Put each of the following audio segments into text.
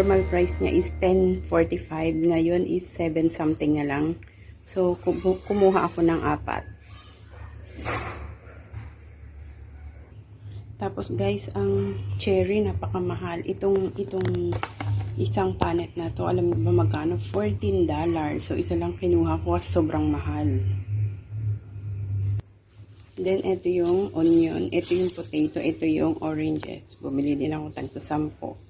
normal price niya is 10.45. Ngayon is 7 something na lang. So, kumu- kumuha ako ng apat. Tapos guys, ang cherry napakamahal. Itong itong isang panet na to, alam mo ba magkano? 14 dollars. So isa lang kinuha ko, sobrang mahal. Then ito yung onion, ito yung potato, ito yung oranges. Bumili din ako tag sa 10.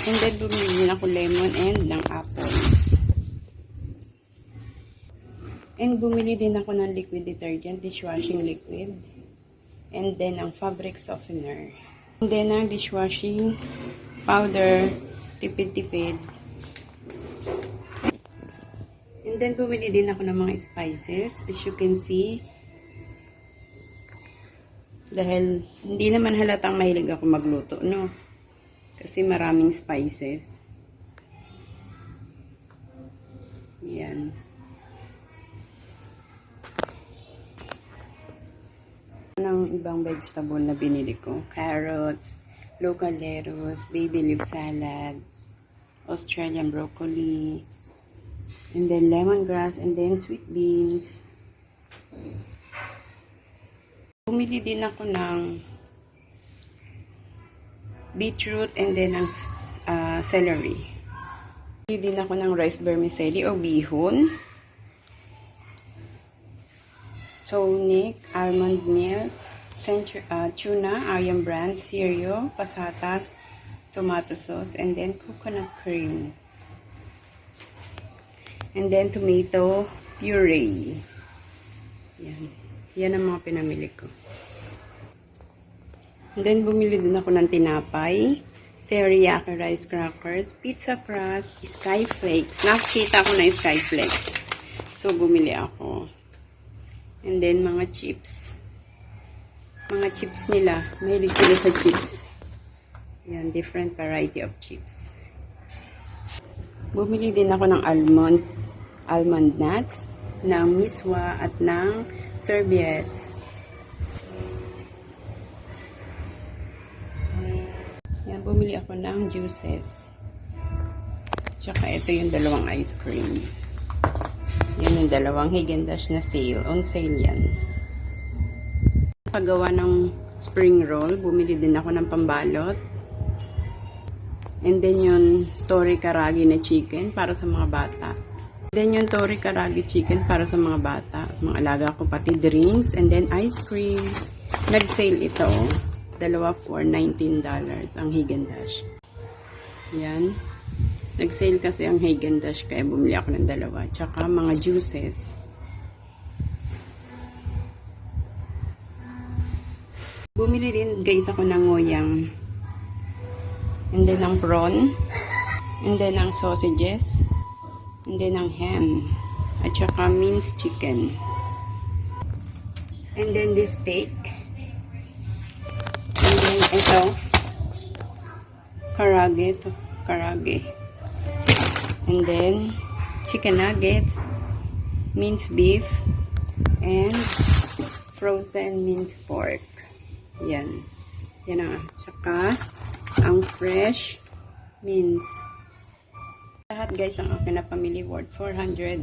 And then bumili din ako lemon and ng apples. And bumili din ako ng liquid detergent, dishwashing liquid. And then ang fabric softener. And then ang dishwashing powder, tipid-tipid. And then bumili din ako ng mga spices. As you can see, dahil hindi naman halatang mahilig ako magluto, no? Kasi maraming spices. Yan. ng ibang vegetable na binili ko. Carrots, local lettuce, baby leaf salad, Australian broccoli, and then lemongrass, and then sweet beans. Bumili din ako ng beetroot and then ng uh, celery. Bumili din ako ng rice vermicelli o bihon. tonic, almond milk, centu- uh, tuna, Iron brand, cereal, pasata, tomato sauce, and then coconut cream. And then tomato puree. Yan. Yan ang mga pinamili ko. Then bumili din ako ng tinapay, teriyaki rice crackers, pizza crust, sky flakes. Nakita ko na sky flakes. So bumili ako. And then, mga chips. Mga chips nila. Mahilig sila sa chips. Yan, different variety of chips. Bumili din ako ng almond, almond nuts, ng miswa at ng serviettes. Yan, bumili ako ng juices. Tsaka ito yung dalawang ice cream. Yan yung dalawang Haagen-Dazs na sale. On sale yan. Paggawa ng spring roll, bumili din ako ng pambalot. And then yung tori karagi na chicken para sa mga bata. Then yung tori karagi chicken para sa mga bata. Mga alaga ko pati drinks and then ice cream. Nag-sale ito. Dalawa for $19 ang Haagen-Dazs. Yan. Nag-sale kasi ang Haagen-Dazs kaya bumili ako ng dalawa. Tsaka mga juices. Bumili din guys ako ng ngoyang. And then ng prawn. And then ng sausages. And then ng ham. At tsaka minced chicken. And then this steak. Ito. Karage. Ito. Karage. And then, chicken nuggets, minced beef, and frozen minced pork. Yan. Yan ang, tsaka, ang fresh mince. Lahat guys, ang akin na pamili worth $400.